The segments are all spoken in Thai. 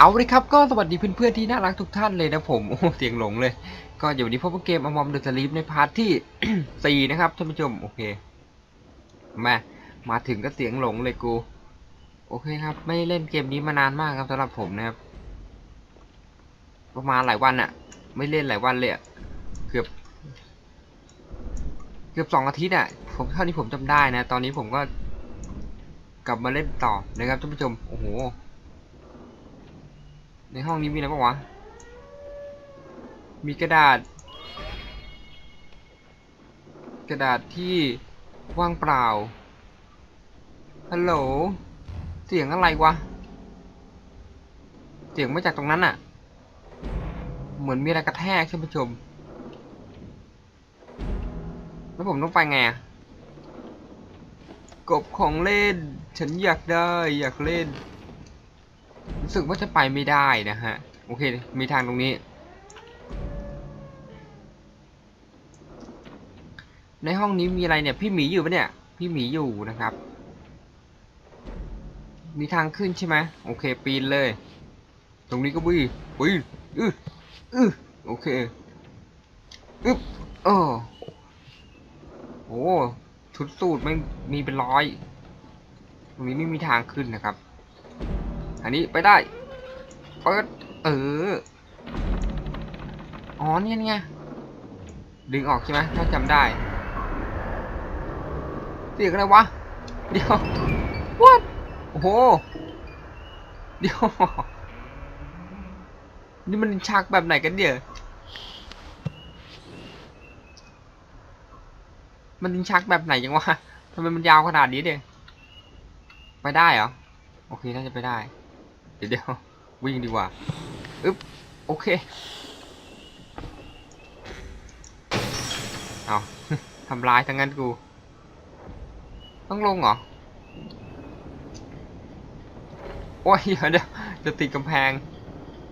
เอาเลยครับก็สวัสดีเพื่อนๆที่น่ารักทุกท่านเลยนะผมโอ้เสียงหลงเลย ก็อยู่วันนี้พบกับเกมอมอมเดอะสลีปในพาร์ทที่สี่นะครับท่านผู้ชมโอเคมามาถึงก็เสียงหลงเลยกู โอเคครับ ไม่เล่นเกมนี้มานานมากครับสำหรับผมนะครับ ประมาณหลายวันอะไม่เล่นหลายวันเลยอะเกือบ เกือบสองอาทิตย์อะผมเท่าที่ผมจำได้นะ ตอนนี้ผมก็กลับมาเล่นต่อนะครับท่านผู้ชมโอ้โห ในห้องนี้มีอะไรบ้างวะ มีกระดาษ กระดาษที่ว่างเปล่า ฮัลโหล เสียงอะไรวะ เสียงมาจากตรงนั้นอะเหมือนมีอะไรกระแทกท่านผู้ชม แล้วผมต้องไปไงอะกบของเล่น ฉันอยากได้อยากเล่น รู้สึกว่าจะไปไม่ได้นะฮะ โอเค มีทางตรงนี้ ในห้องนี้มีอะไรเนี่ย พี่หมีอยู่ปะเนี่ย พี่หมีอยู่นะครับ มีทางขึ้นใช่ไหมโอเค ปีนเลย ตรงนี้ก็วิ่งวิ่งอืออือโอเคอึ๊บเออโอ้ชุดสูตรไม่มีเป็นร้อย ตรงนี้ไม่มีทางขึ้นนะครับ อันนี้ไปได้เปิดเอออ๋อเนี่ยไงดึงออกใช่ไหมถ้าจำได้เสียงอะไรวะเดี๋ยว what โอ้โหเดี๋ยวนี่มันชักแบบไหนกันเดี๋ยวมันยิงชักแบบไหนยังวะทำไมมันยาวขนาดนี้เดี๋ยไปได้เหรอ โอเคน่าจะไปได้ เดี๋ยวเดี๋ยววิ่งดีกว่าอึ๊บโอเคเอาทำลายทั้งนั้นกู ต้องลงเหรอ โอ้ยเดี๋ยวจะติดกำแพง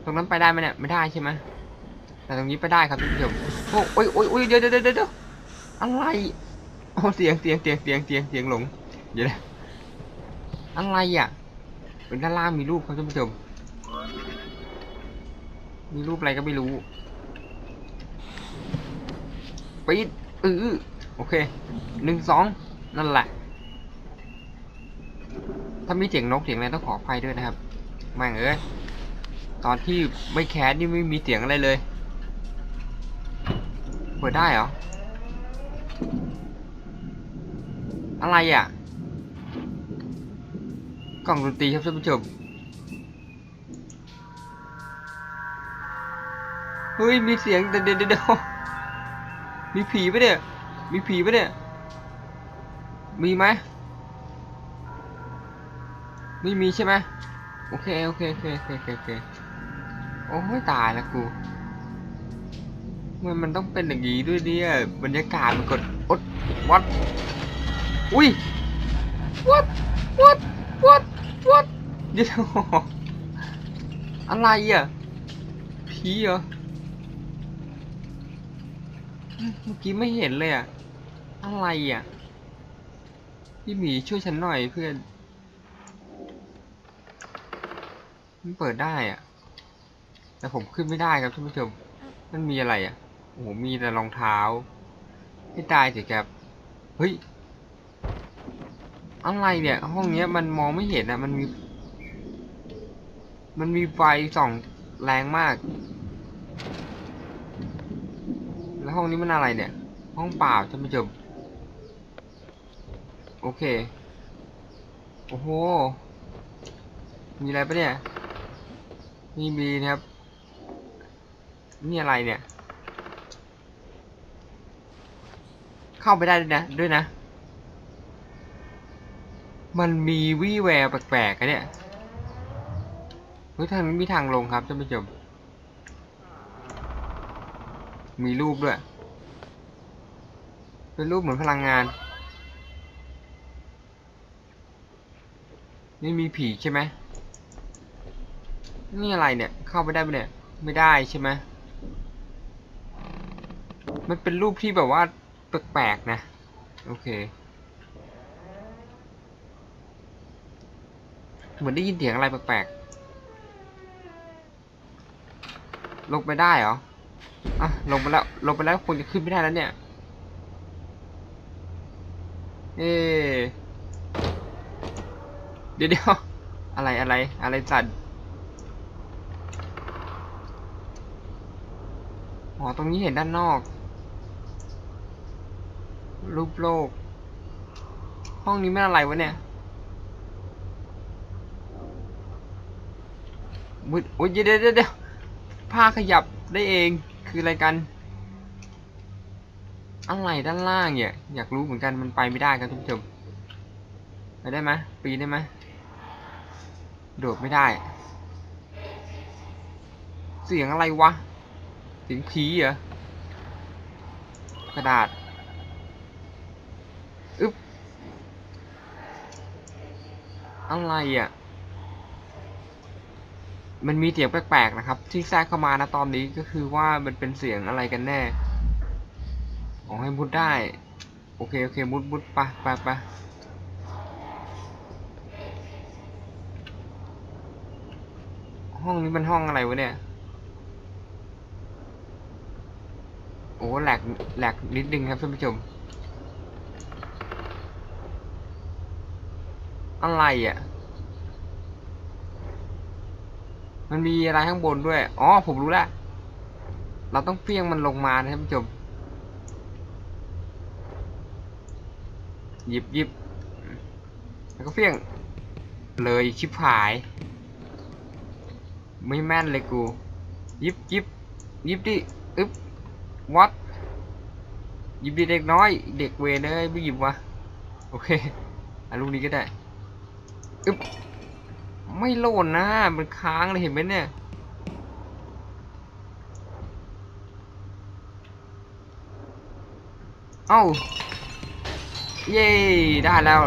ตรงนั้นไปได้ไหมเนี่ย ไม่ได้ใช่ไหมแต่ตรงนี้ไปได้ครับท่านผู้ชมโอ้โอ้ยโอ้ยโอ้ยเดี๋ยวเดี๋ยวเดี๋ยวเดี๋ยวอะไรโอ้เสียงเสียงเสียงเสียงเสียงเสียงหลง เดี๋ยวนะอะไรอะ เป็นด้านล่างมีรูปครับท่านผู้ชม มีรูปอะไรก็ไม่รู้ปิดเออโอเคหนึ่งสองนั่นแหละ ถ้ามีเสียงนกเสียงอะไรต้องขออภัยด้วยนะครับแม่งเอ้ยตอนที่ไม่แคสนี่ไม่มีเสียงอะไรเลย เปิดได้เหรอ อะไรอะ กล่องดนตรีครับท่านผู้ชมเฮ้ยมีเสียงเดี๋ยวเดี๋ยวเดี๋ยวมีผีปะเนี่ย มีผีปะเนี่ย มีไหมไม่มีใช่ไหมโอเคโอเคโอเคโอเคโอเคโอเคโอ้ยตายแล้วกูมันมันต้องเป็นอย่างนี้ด้วยเนี่ยบรรยากาศมันกดอดวัดอุ้ย what what what what เดี๋ยวอะไรอะผีเหรอเมื่อกี้ไม่เห็นเลยอะ อะไรอะ พี่หมีช่วยฉันหน่อยเพื่อน มันเปิดได้อะ แต่ผมขึ้นไม่ได้ครับท่านผู้ชม มันมีอะไรอะ โอ้โห มีแต่รองเท้า ให้ตายสิครับ เฮ้ย อะไรเนี่ย ห้องเนี้ยมันมองไม่เห็นอะ มันมี มันมีไฟส่องแรงมาก แล้วห้องนี้มันอะไรเนี่ย ห้องเปล่าท่านผู้ชมโอเค โอ้โห มีอะไรปะเนี่ย นี่มีนะครับ นี่อะไรเนี่ย เข้าไปได้ด้วยนะ ด้วยนะ มันมีวี่แววแปลกๆอะเนี่ย เฮ้ยทางนี้มีทางลงครับท่านผู้ชมมีรูปด้วย เป็นรูปเหมือนพลังงาน นี่มีผีใช่ไหมนี่อะไรเนี่ย เข้าไปได้ไหมเนี่ย ไม่ได้ใช่ไหมมันเป็นรูปที่แบบว่าแปลกๆนะ โอเค เหมือนได้ยินเสียงอะไรแปลกๆ ลงไปได้เหรอ อะ ลงไปแล้ว ลงไปแล้วคงจะขึ้นไม่ได้แล้วเนี่ย เอ๊เดี๋ยวเดี๋ยวอะไรอะไร อะไรจัดอ๋อตรงนี้เห็นด้านนอก รูปโลก ห้องนี้ไม่อะไรวะเนี่ยมุดโอ้ยเดี๋ยวเดี๋ยวเดี๋ยว ผ้าขยับได้เองคืออะไรกัน อะไรด้านล่างเนี่ย อยากรู้เหมือนกันมันไปไม่ได้ครับท่านผู้ชมไปได้ไหมปีนได้ไหมโดดไม่ได้ เสียงอะไรวะ เสียงผีเหรอกระดาษอึ๊บอะไรอะ มันมีเสียงแปลกๆนะครับ ที่แทรกเข้ามานะตอนนี้ก็คือว่ามันเป็นเสียงอะไรกันแน่อ๋อให้มุดได้ โอเคโอเคมุดมุดไปไปไปห้องนี้มันห้องอะไรวะเนี่ย โอ้แหลกแหลกนิดนึงครับท่านผู้ชม อะไรอะ มันมีอะไรข้างบนด้วย อ๋อ ผมรู้แล้วเราต้องเพี้ยงมันลงมานะท่านผู้ชมหยิบหยิบแล้วก็เพี้ยง เลยชิบหาย ไม่แม่นเลยกูหยิบหยิบหยิบดิอึ๊บวัดหยิบดิเด็กน้อย เด็กเวรเลยไม่หยิบวะโอเคอะลูกนี้ก็ได้อึ๊บ ไม่โหลดนะ มันค้างเลยเห็นไหมเนี่ย เอ้า เย้ ได้แล้ว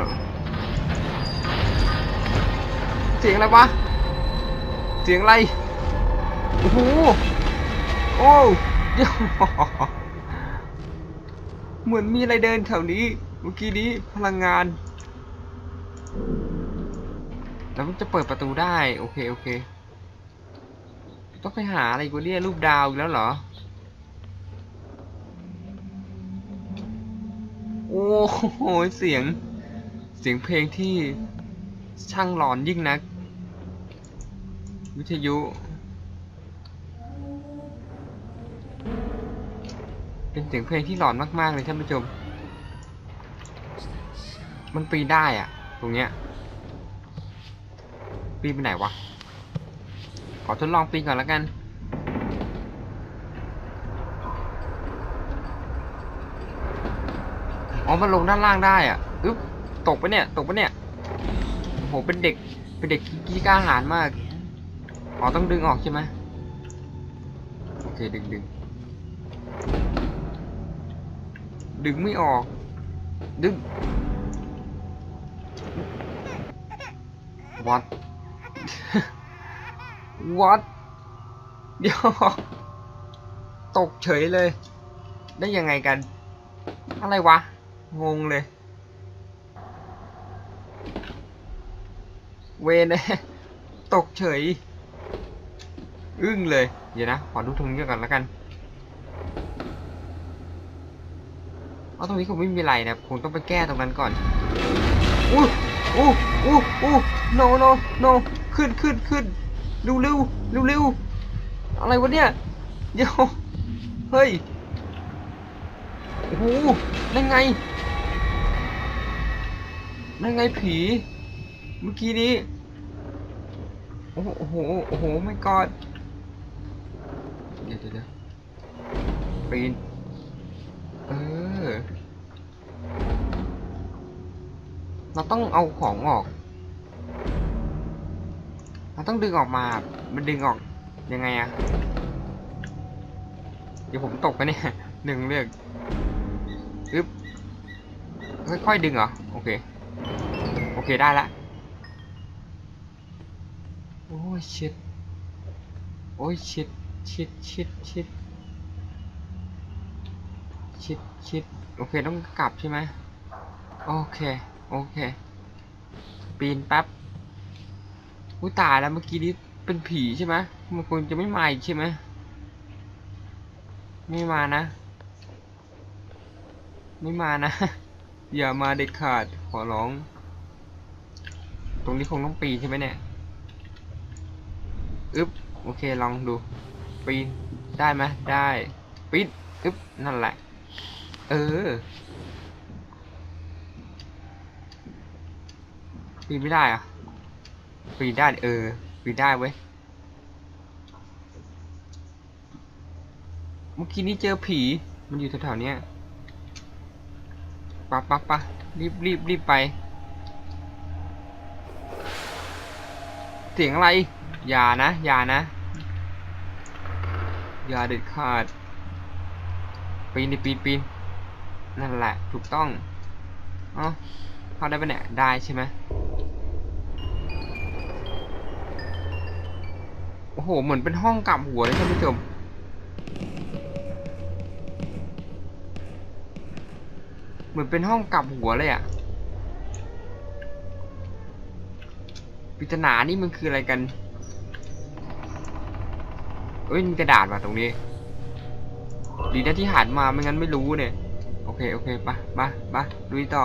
เสียงอะไรวะ เสียงอะไร โอ้โห โอ้เดี๋ยวเหมือนมีอะไรเดินแถวนี้ เมื่อกี้นี้พลังงาน แล้วมันจะเปิดประตูได้ โอเค โอเค ต้องไปหาอะไรกูเนี่ยรูปดาวอีกแล้วเหรอ โอ้โห เสียง เสียงเพลงที่ช่างหลอนยิ่งนัก วิทยุเป็นเสียงเพลงที่หลอนมาก ๆ เลยท่านผู้ชม มันปีนได้อะตรงเนี้ย ปีนไปไหนวะ ขอทดลองปีนก่อนแล้วกัน อ๋อ มันลงด้านล่างได้อะอึ๊บ ตกปะเนี่ย ตกปะเนี่ยโอ้โหเป็นเด็ก เป็นเด็กขี้กล้าหาญมาก อ๋อ ต้องดึงออกใช่ไหมโอเค ดึงดึงดึงไม่ออก ดึง what what เดี๋ยวตกเฉยเลย ได้ยังไงกัน อะไรวะ งงเลย เวนเลยตกเฉย อึ้งเลย เดี๋ยวนะ ขอดูตรงนี้ก่อนแล้วกันเอาตรงนี้คงไม่มีอะไรนะคงต้องไปแก้ตรงนั้นก่อนอู้อู้อู้อู้ no no no ขึ้นขึ้นขึ้นเร็วเร็วเร็วเร็วอะไรวะเนี่ยเดี๋ยวเฮ้ยโอ้โหนั่นไงนั่นไงผี เมื่อกี้นี้โอ้โหโอ้โหโอ้โหไม่กอดเดี๋ยวเดี๋ยวเดี๋ยวปีนเออเราต้องเอาของออก เราต้องดึงออกมา มันดึงออกยังไงอะเดี๋ยวผมตกไปเนี่ยหนึ่งเลือกอึ๊บค่อยๆดึงเหรอ โอเค โอเคได้ละ โอ้ยชิดโอ้ยชิดชิดชิดชิดชิดชิดโอเคต้องกลับใช่ไหมโอเค โอเค ปีนแป๊บ อุ้ยตายแล้วเมื่อกี้นี้เป็นผีใช่ไหมมันคงจะไม่มาอีกใช่ไหมไม่มานะ ไม่มานะ อย่ามาเด็ดขาดขอร้อง ตรงนี้คงต้องปีนใช่ไหมเนี่ยอึ๊บโอเคลองดู ปีนได้ไหมได้ปีนอึ๊บนั่นแหละ เออปีนไม่ได้อะ ปีนได้เออปีนได้เว้ยเมื่อกี้นี้เจอผีมันอยู่แถวๆเนี้ยปะปะปะรีบรีบรีบไป เสียงอะไร อย่านะ อย่านะ อย่าเด็ดขาด ปีนดิปีนปีนนั่นแหละ ถูกต้องอ้าเข้าได้ปะเนี่ย ได้ใช่ไหม อ้โห เหมือนเป็นห้องกลับหัวเลยท่านผู้ชม เหมือนเป็นห้องกลับหัวเลยอะปริศนานี่มันคืออะไรกัน เอ้ยมีกระดาษว่ะตรงนี้ ดีนะที่หันมาไม่งั้นไม่รู้เนี่ย โอเค โอเคปไปไปะดูต่อ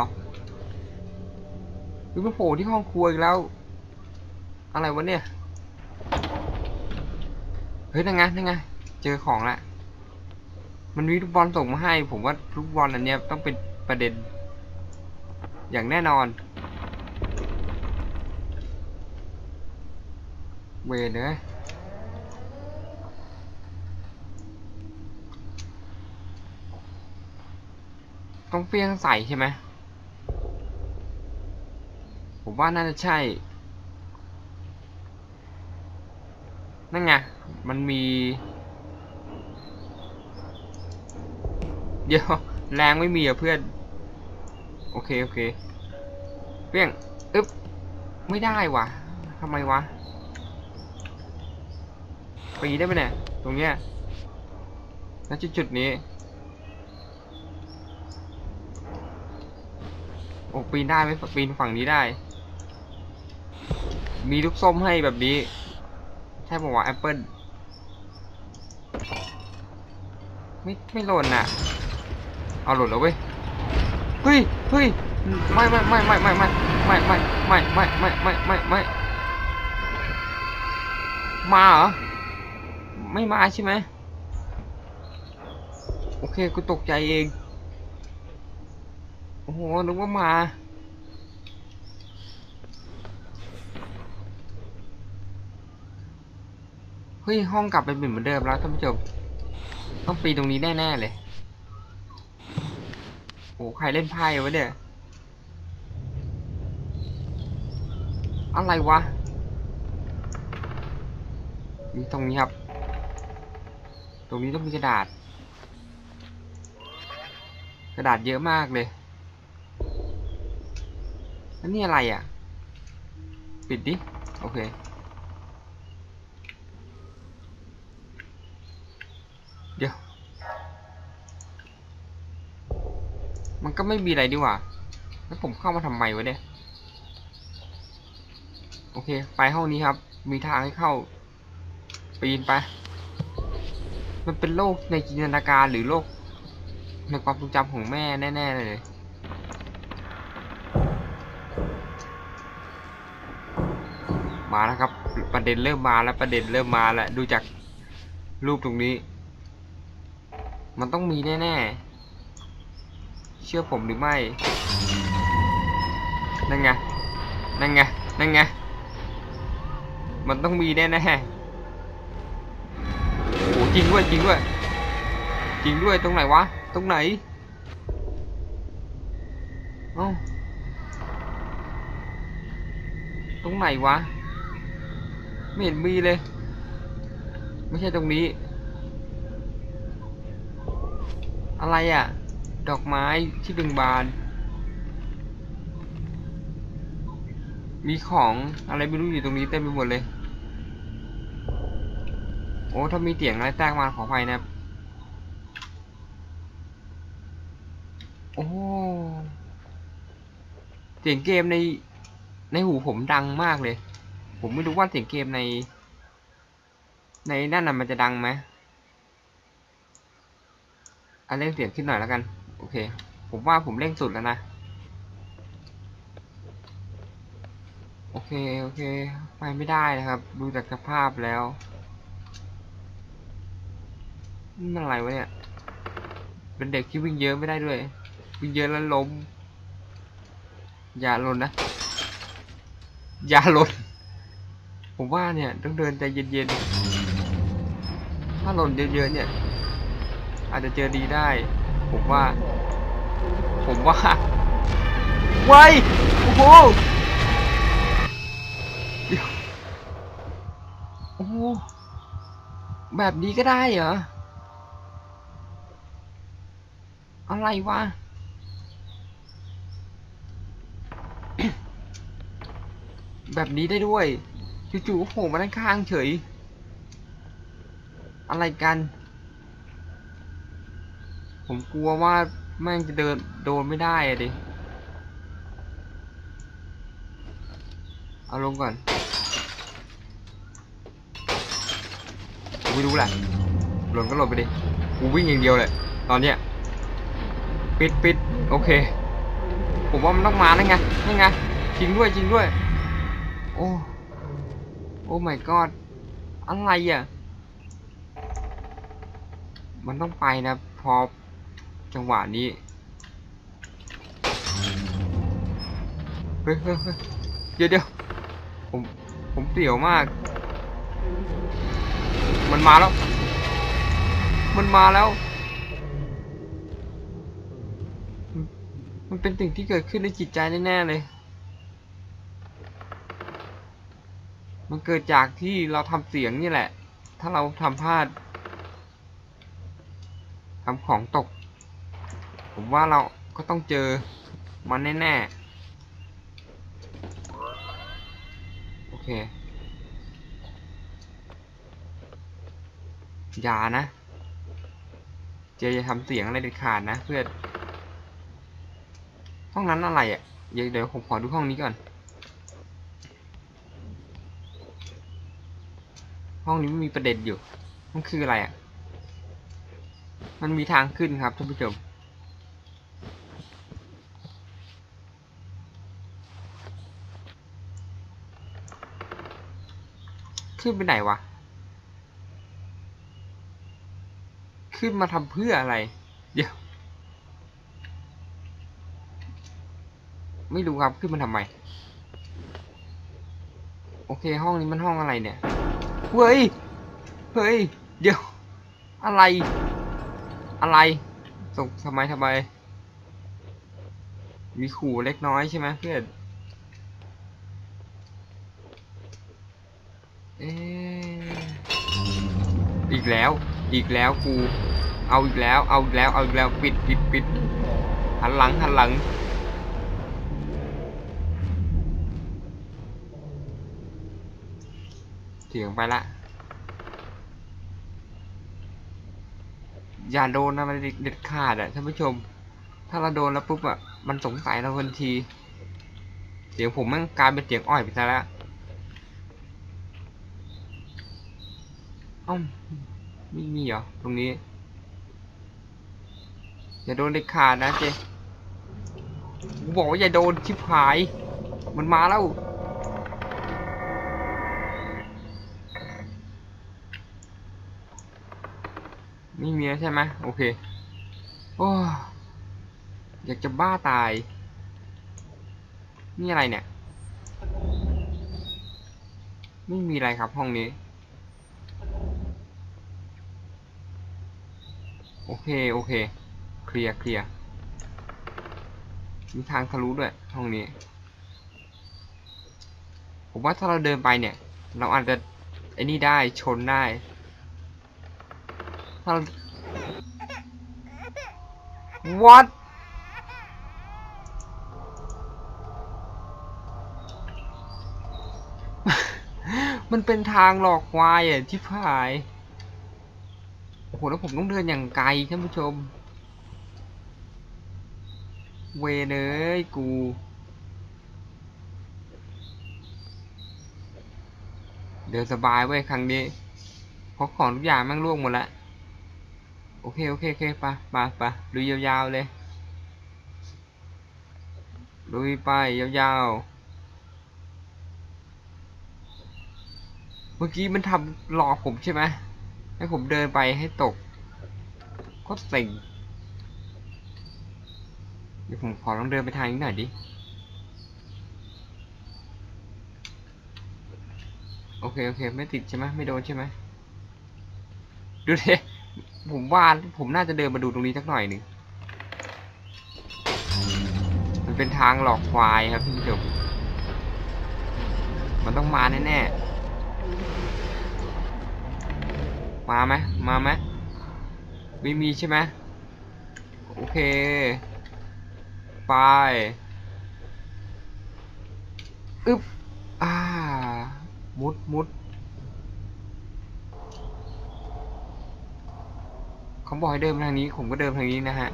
ดูมาโผล่ที่ห้องครัวอีกแล้ว อะไรวะเนี่ย เฮ้ยนั่งไงนั่งไงเจอของละมันมีลูกบอลส่งมาให้ ผมว่าลูกบอลอันเนี้ยต้องเป็นประเด็น อย่างแน่นอน เวรเนอะต้องเฟี้ยงใส่ใช่ไหมผมว่าน่าจะใช่ นั่นไง มันมี เดี๋ยวแรงไม่มีอะเพื่อน โอเคโอเคเปี้ยงอึ๊บไม่ได้วะทำไมวะปีได้ไหมเนี่ยตรงเนี้ยณจุดจุดนี้ โอ้ปีนได้ไหมปีนฝั่งนี้ได้ มีลูกส้มให้แบบนี้ ใช่ป่าวแอปเปิลไม่ไม่หล่นน่ะ เอาหล่นแล้วเว้ย เฮ้ยเฮ้ยไม่ไม่ไม่ไม่ไม่ไม่ไม่ไม่ไม่ไม่ไม่ไม่ไม่ไม่มาเหรอ ไม่มาใช่ไหมโอเคกูตกใจเอง โอ้โห นึกว่ามา เฮ้ย ห้องกลับไปเป็นเหมือนเดิมแล้วท่านผู้ชม ต้องปีนตรงนี้แน่ ๆ เลย โอ้ใครเล่นไพ่วะเนี่ย อะไรวะ มีตรงนี้ครับ ตรงนี้ต้องมีกระดาษ กระดาษเยอะมากเลยแล้วนี่อะไรอะ ปิดดิ โอเค เดี๋ยว มันก็ไม่มีอะไรดีกว่า แล้วผมเข้ามาทำไมวะเนี่ย โอเค ไปห้องนี้ครับ มีทางให้เข้า ปีนไป มันเป็นโลกในจินตนาการหรือโลก ในความทรงจำของแม่แน่ๆเลยมาแล้วครับ ประเด็นเริ่มมาแล้วประเด็นเริ่มมาแล้วดูจากรูปตรงนี้ มันต้องมีแน่ๆ เชื่อผมหรือไม่ นั่นไง นั่นไง นั่นไง มันต้องมีแน่ๆโอ้จริงด้วยจริงด้วย จริงด้วยตรงไหนวะ ตรงไหนเอ้าตรงไหนวะ ไม่เห็นมีเลย ไม่ใช่ตรงนี้ อะไรอะ ดอกไม้ที่เบ่งบาน มีของอะไรไม่รู้อยู่ตรงนี้เต็มไปหมดเลย โอ้ ถ้ามีเสียงอะไรแทรกมาขออภัยนะครับ โอ้เสียงเกมในในหูผมดังมากเลย ผมไม่รู้ว่าเสียงเกมใน ในนั่นน่ะมันจะดังไหมอันเร่งเสียงขึ้นหน่อยแล้วกัน อเค ผมว่าผมเร่งสุดแล้วนะ โอเค โอเค ไปไม่ได้นะครับ ดูจากสภาพแล้วนี่มันอะไรวะเนี่ย เป็นเด็กที่วิ่งเยอะไม่ได้ด้วย วิ่งเยอะแล้วล้ม อย่าหล่นนะ อย่าหล่น ผมว่าเนี่ยต้องเดินใจเย็นๆ ถ้าหล่นเยอะๆเนี่ย อาจจะเจอดีได้ ผมว่า ผมว่าไวโอ้โหโอ้โหแบบนี้ก็ได้เหรอ อะไรวะแบบนี้ได้ด้วยจู่ๆโผล่มาด้านข้างเฉย อะไรกัน ผมกลัวว่าแม่งจะเดินโดนไม่ได้อะดิ เอาลงก่อนกูไม่รู้แหละหล่นก็หล่นไปดิ กูวิ่งอย่างเดียวเลย ตอนเนี้ย ปิดปิดโอเค ผมว่ามันต้องมานั่นไงนั่นไงจริงด้วยจริงด้วย โอ้โอ้ my god อะไรอะ มันต้องไปนะ พอ จังหวะนี้เฮ้ยเฮ้ยเฮ้ยเดี๋ยวเดี๋ยวผมผมเสียวมาก มันมาแล้ว มันมาแล้วมันมันเป็นสิ่งที่เกิดขึ้นในจิตใจแน่ๆเลย มันเกิดจากที่เราทำเสียงนี่แหละ ถ้าเราทำพลาดทำของตก ผมว่าเราก็ต้องเจอมันแน่ๆ โอเค อย่านะ เจอย่าทำเสียงอะไรเด็ดขาดนะเพื่อนห้องนั้นอะไรอะ่ะเดี๋ยวเดี๋ยวผมขอดูห้องนี้ก่อน ห้องนี้มันมีประเด็นอยู่ มันคืออะไรอะ่ะ มันมีทางขึ้นครับท่านผู้ชม ขึ้นไปไหนวะ ขึ้นมาทำเพื่ออะไร เดี๋ยว ไม่รู้ครับขึ้นมาทำไม โอเคห้องนี้มันห้องอะไรเนี่ย เฮ้ย เฮ้ย เดี๋ยว อะไร อะไรส่งทำไมทำไม มีขู่เล็กน้อยใช่ไหมเพื่อน เอ๊ะอี กแล้ว อีกแล้วกู เอาอีกแล้ว เอาอีกแล้ว เอาอีกแล้ว ปิดปิดปิดหันหลังหันหลังเสียงไปละ อย่าโดนนะมันเด็ดขาดอะท่านผู้ชม ถ้าเราโดนแล้วปุ๊บอะ มันสงสัยเราทันที เสียงผมมันกลายเป็นเสียงอ้อยไปซะแล้วเอ้า ไม่มีเหรอ ตรงนี้ อย่าโดนเด็ดขาดนะเจกูบอกว่าอย่าโดนชิบหาย มันมาแล้ว ไม่มีใช่ไหมโอเค โอ้อยากจะบ้าตาย นี่อะไรเนี่ย ไม่มีอะไรครับห้องนี้ โอเค โอเค เคลียร์เคลียร์มีทางทะลุด้วยห้องนี้ ผมว่าถ้าเราเดินไปเนี่ย เราอาจจะไอ้นี่ได้ชนได้ ถ้าเรา What มันเป็นทางหลอกควายอะที่พาย แล้วผมต้องเดินอย่างไกลท่านผู้ชม เวเนยกู เดินสบายเว้ยครั้งนี้เพราะของทุกอย่างแม่งล่วงหมดแล้วโอเค โอเค โอเคไปไปไปลุยยาวๆเลยลุยไปยาวๆ เมื่อกี้มันทำหลอกผมใช่ไหม ให้ผมเดินไปให้ตกโคตรเซ็งเดี๋ยวผมขอลองเดินไปทางนี้หน่อยดิ โอเค โอเค ไม่ติดใช่ไหมไม่โดนใช่ไหมดูเทผมว่าผมน่าจะเดินมาดูตรงนี้สักหน่อยหนึ่งมันเป็นทางหลอกควายครับพี่ผู้ชมมันต้องมาแน่ๆ มาไหมมาไหมไม่มีใช่ไหมโอเค ไปอึ๊บอ่า มุดมุดเขาบอกให้เดินทางนี้ ผมก็เดินทางนี้นะฮะ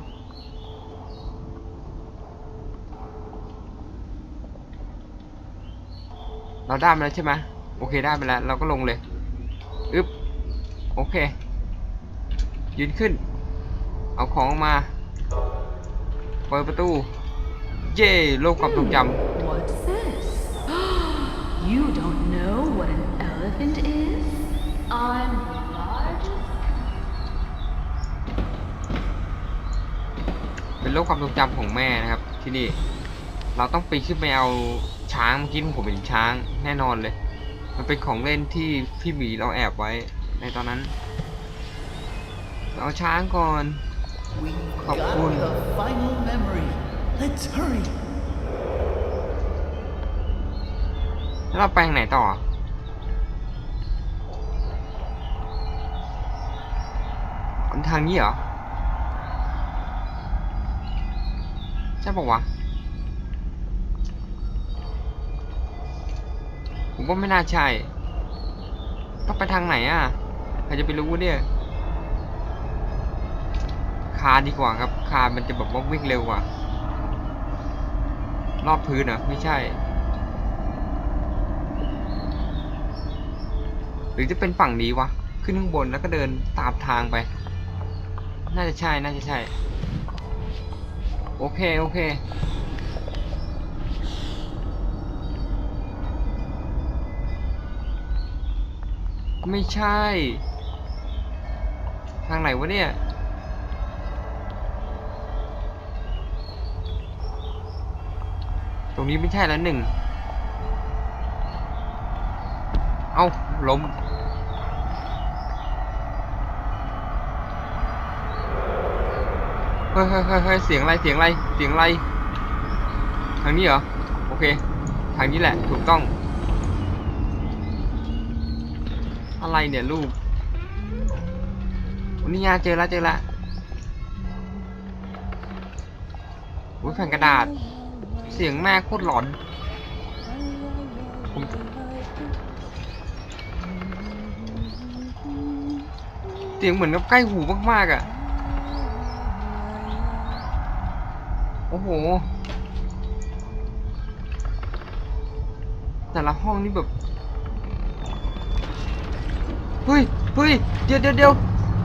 เราได้มาแล้วใช่ไหมโอเคได้มาแล้ว เราก็ลงเลย อึ๊บ โอเค ยืนขึ้น เอาของออกมาเปิดประตู เย่โลกความทรงจ What's this? you don't know what an elephant is? I'm the largest. ำเป็นโลกความทรงจำของแม่นะครับ ที่นี่ เราต้องปีนขึ้นไปเอาช้างเมื่อกี้ผมเห็นช้างแน่นอนเลย มันเป็นของเล่นที่พี่หมีเราแอบไว้ ในตอนนั้น เอาช้างก่อน We Khop got khôn. the final memory. Let's hurry. แล้วเราไปทางไหนต่อทางนี้เหรอ ใช่ปะวะ ผมว่าไม่น่าใช่ ต้องไปทางไหนอะใครจะไปรู้เนี่ย คารดีกว่าครับ คาร์มันจะแบบว่าวิ่งเร็วกว่ารอบพื้นเหรอไม่ใช่ หรือจะเป็นฝั่งนี้วะ ขึ้นข้างบนแล้วก็เดินตามทางไป น่าจะใช่ น่าจะใช่ โอเค โอเคไม่ใช่ ทางไหนวะเนี่ย ตรงนี้ไม่ใช่แล้วหนึ่ง เอาล้มเฮ้ยเฮ้ยเฮ้ยเฮ้ยเสียงอะไร เสียงอะไร เสียงอะไร ทางนี้เหรอ โอเค ทางนี้แหละ ถูกต้อง อะไรเนี่ยลูก นนี้ยาเจอแล้วเจอแล้วอุ้ยแผ่นกระดาษ เสียงแม่โคตรหลอนผมเสียงเหมือนกับใกล้หูมากๆอะ โอ้โห แต่ละห้องนี่แบบ เฮ้ยเฮ้ยเดี๋ยวเดี๋ยวเดี๋ยว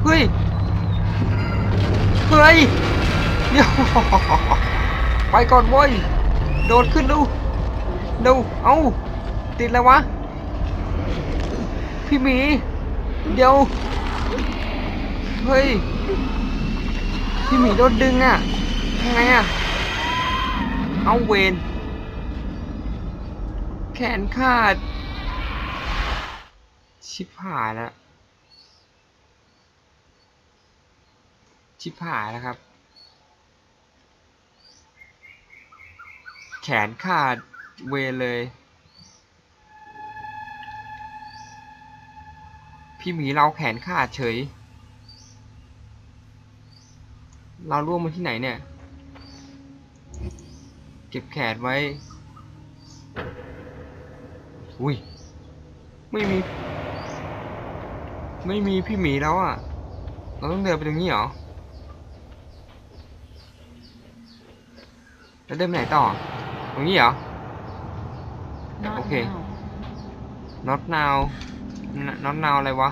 เฮ้ย เฮ้ย เดี๋ยว ไปก่อนเว้ย โดดขึ้นดู ดู เอ้า ติดแล้ววะ พี่หมี เดี๋ยว เฮ้ย พี่หมีโดนดึงอะยังไงอะ เอาเวน แขนขาด ชิบหายแล้ว ชิบหายแล้วครับ แขนขาดเวเลย พี่หมีเราแขนขาดเฉย เราล่วงมาที่ไหนเนี่ย เก็บแขนไว้ อุ้ย ไม่มี ไม่มีพี่หมีแล้วอะ เราต้องเดินไปตรงนี้เหรอ แล้วเดินไปไหนต่อตรงนี้เหรอ Not Okay. now. not now not now อะไรวะ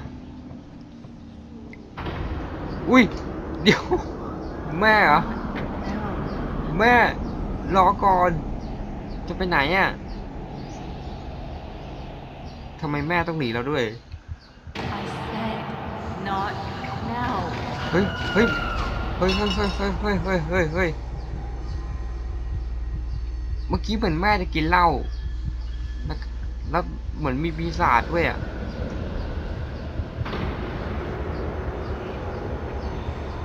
อุ้ย เดี๋ยว แม่เหรอ แม่ รอก่อน จะไปไหนอะทำไมแม่ต้องหนีเราด้วย I said not now. เฮ้ย เฮ้ย เฮ้ย เฮ้ย เฮ้ย เฮ้ย เฮ้ย เฮ้ย เมื่อกี้เหมือนแม่จะกินเหล้าแล้วเหมือนมีปีศาจด้วยอะ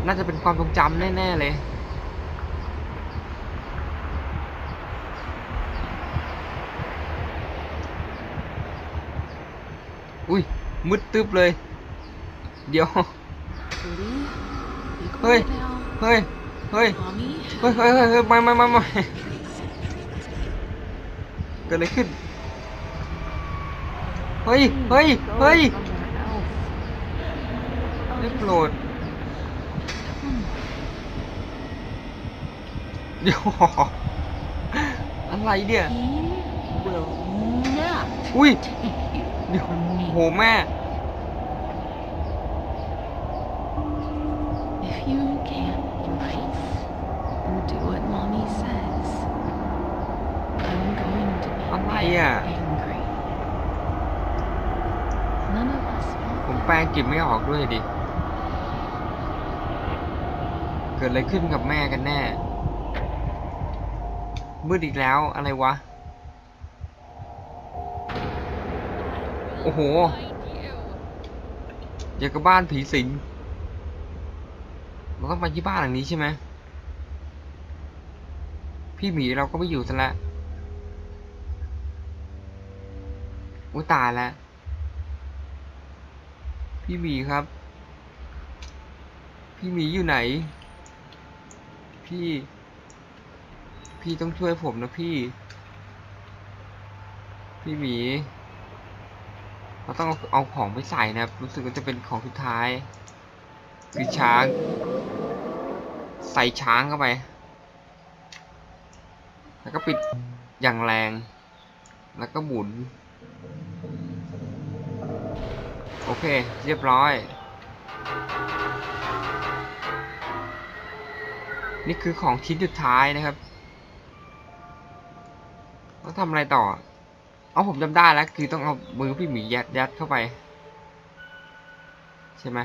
น่าจะเป็นความทรงจำแน่ ๆ เลย อุ้ย มืดตึ๊บเลย เดี๋ยว เฮ้ย เฮ้ย เฮ้ย เฮ้ย เฮ้ย เฮ้ย ไม่ไม่ไม่ไม่ เกิดอะไรขึ้น เฮ้ย เฮ้ย เฮ้ย somewhere else. ได้โปรด เดี๋ยว อะไรเนี่ย He will not อุ้ย take you เดี๋ยว from โห me. แม่ If you can't embrace and do what mommy says, I'm going to be Apa very ya? angry. None of us ผม want แปลงกิบไม่ออกด้วยดิ เกิดอะไรขึ้นกับแม่กันแน่ มืดอีกแล้วอะไรวะ โอ้โหอยากกับบ้านผีสิงเราต้องไปที่บ้านหลังนี้ใช่ไหมพี่หมีเราก็ไม่อยู่ซะแล้ว อุตายแล้ว พี่หมีครับ พี่หมีอยู่ไหน พี่ พี่ต้องช่วยผมนะพี่ พี่หมี เราต้องเอาเอาของไปใส่นะครับ รู้สึกว่าจะเป็นของสุดท้าย คือช้าง ใส่ช้างเข้าไป แล้วก็ปิดอย่างแรง แล้วก็หมุน โอเค เรียบร้อย นี่คือของชิ้นสุดท้ายนะครับต้องทำอะไรต่อ เอาผมจำได้แล้ว คือต้องเอามือพี่หมียัดยัดเข้าไป ใช่ไหม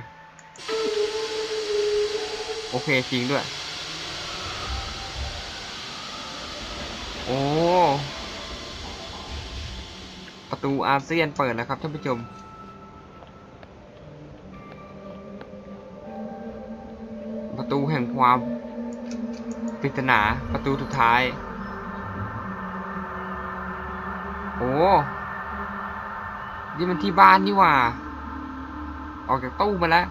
โอเคจริงด้วย โอ้ ประตูอาเซียนเปิดแล้วครับท่านผู้ชม ประตูแห่งความปริศนาประตูสุดท้าย โอ้นี่มันที่บ้านนี่ว่า ออกจากตู้มาแล้ว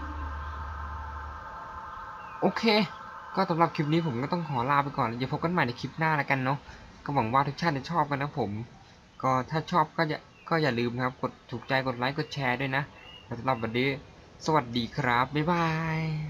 โอเค ก็สำหรับคลิปนี้ผมก็ต้องขอลาไปก่อนอย่าพบกันใหม่ในคลิปหน้าแล้วกันเนาะก็หวังว่าทุกท่านจะชอบกันนะผม ก็ถ้าชอบก็อย่า ก็อย่าลืมนะครับกดถูกใจกดไลค์กดแชร์ด้วยนะสำหรับวันนี้ สวัสดีครับ บ๊ายบาย